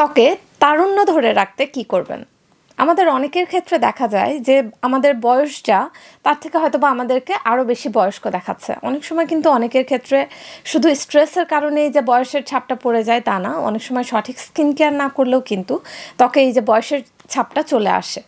ত্বকে তারুণ্য ধরে রাখতে কি করবেন? আমাদের অনেকের ক্ষেত্রে দেখা যায় যে আমাদের বয়সটা তার থেকে হয়তো বা আমাদেরকে আরও বেশি বয়স্ক দেখাচ্ছে। অনেক সময় কিন্তু অনেকের ক্ষেত্রে শুধু স্ট্রেসের কারণেই যে বয়সের ছাপটা পড়ে যায় তা না, অনেক সময় সঠিক স্কিন কেয়ার না করলেও কিন্তু ত্বকে এই যে বয়সের ছাপটা চলে আসে।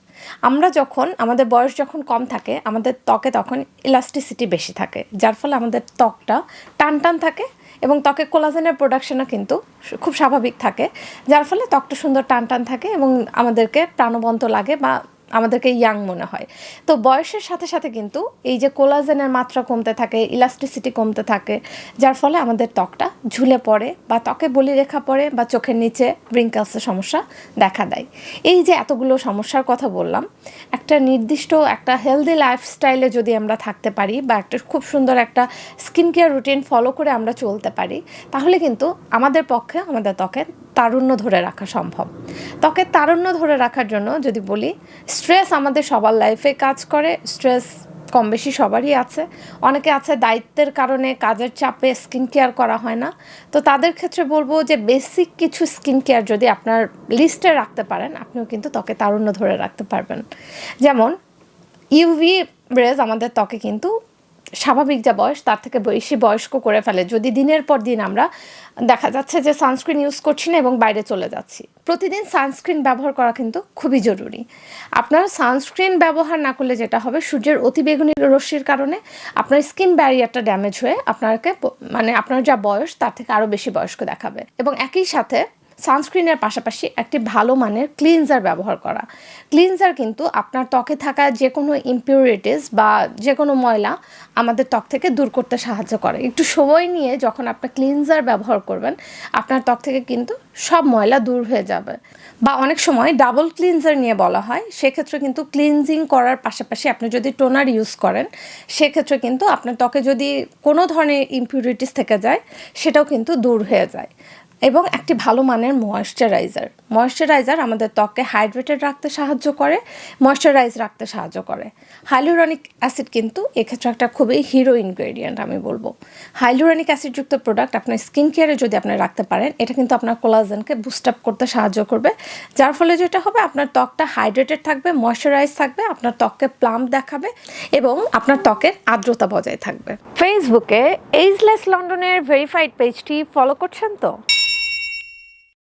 আমরা যখন, আমাদের বয়স যখন কম থাকে, আমাদের ত্বকে তখন ইলাস্টিসিটি বেশি থাকে, যার ফলে আমাদের ত্বকটা টান টান থাকে এবং ত্বকে কোলাজেনের প্রোডাকশনও কিন্তু খুব স্বাভাবিক থাকে, যার ফলে ত্বকটা সুন্দর টান টান থাকে এবং আমাদেরকে প্রাণবন্ত লাগে বা আমাদেরকে ইয়াং মনে হয়। তো বয়সের সাথে সাথে কিন্তু এই যে কোলাজেনের মাত্রা কমতে থাকে ইলাস্টিসিটি কমতে থাকে, যার ফলে আমাদের ত্বকটা ঝুলে পড়ে বা ত্বকে বলি রেখা পড়ে বা চোখের নিচে রিঙ্কেলসের সমস্যা দেখা দেয়। এই যে এতগুলো সমস্যার কথা বললাম, একটা নির্দিষ্ট একটা হেলদি লাইফস্টাইলে যদি আমরা থাকতে পারি বা একটা খুব সুন্দর একটা স্কিন কেয়ার রুটিন ফলো করে আমরা চলতে পারি, তাহলে কিন্তু আমাদের পক্ষে, আমাদের ত্বকের তারুণ্য ধরে রাখা সম্ভব। ত্বকের তারুণ্য ধরে রাখার জন্য যদি বলি স্ট্রেস আমাদের সবার লাইফে কাজ করে স্ট্রেস কম বেশি সবারই আছে। অনেকে আছে দায়িত্বের কারণে কাজের চাপে স্কিন কেয়ার করা হয় না। তো তাদের ক্ষেত্রে বলব যে বেসিক কিছু স্কিন কেয়ার যদি আপনার লিস্টে রাখতে পারেন, আপনিও কিন্তু ত্বকে তারুণ্য ধরে রাখতে পারবেন। যেমন ইউভি রেজ আমাদের ত্বকে কিন্তু স্বাভাবিক যা বয়স, তার থেকে বেশি বয়স্ক করে ফেলে। যদি দিনের পর দিন আমরা দেখা যাচ্ছে যে সানস্ক্রিন ইউজ করছি না এবং বাইরে চলে যাচ্ছি। প্রতিদিন সানস্ক্রিন ব্যবহার করা কিন্তু খুবই জরুরি। আপনার সানস্ক্রিন ব্যবহার না করলে যেটা হবে, সূর্যের অতিবেগুনি রশ্মির কারণে আপনার স্কিন ব্যারিয়ারটা ড্যামেজ হয়ে আপনাকে মানে আপনার যা বয়স, তার থেকে আরও বেশি বয়স্ক দেখাবে। এবং একই সাথে সানস্ক্রিনের পাশাপাশি একটি ভালো মানের ক্লিনজার ব্যবহার করা। ক্লিনজার কিন্তু আপনার ত্বকে থাকা যে কোনো ইম্পিউরিটিস বা যে কোনো ময়লা আমাদের ত্বক থেকে দূর করতে সাহায্য করে। একটু সময় নিয়ে যখন আপনি ক্লিনজার ব্যবহার করবেন, আপনার ত্বক থেকে কিন্তু সব ময়লা দূর হয়ে যাবে। বা অনেক সময় ডাবল ক্লিনজার নিয়ে বলা হয়, সেক্ষেত্রে কিন্তু ক্লিনজিং করার পাশাপাশি আপনি যদি টোনার ইউজ করেন, সেক্ষেত্রে কিন্তু আপনার ত্বকে যদি কোনো ধরনের ইম্পিউরিটিস থেকে যায়, সেটাও কিন্তু দূর হয়ে যায়। এবং একটি ভালো মানের ময়েশ্চারাইজার ময়েশ্চারাইজার আমাদের ত্বককে হাইড্রেটেড রাখতে সাহায্য করে ময়েশ্চারাইজ রাখতে সাহায্য করে। হাইলোরনিক অ্যাসিড কিন্তু এক্ষেত্রে একটা খুবই হিরো ইনগ্রেডিয়েন্ট আমি বলব। হাইলোরনিক অ্যাসিডযুক্ত প্রোডাক্ট আপনার স্কিন কেয়ারে যদি আপনি রাখতে পারেন, এটা কিন্তু আপনার কোলাজেনকে বুস্ট আপ করতে সাহায্য করবে। যার ফলে যেটা হবে, আপনার ত্বকটা হাইড্রেটেড থাকবে ময়েশ্চারাইজ থাকবে, আপনার ত্বককে প্লাম্প দেখাবে এবং আপনার ত্বকের আর্দ্রতা বজায় থাকবে। ফেসবুকে এইজলেস লন্ডনের ভেরিফাইড পেজটি ফলো করছেন তো?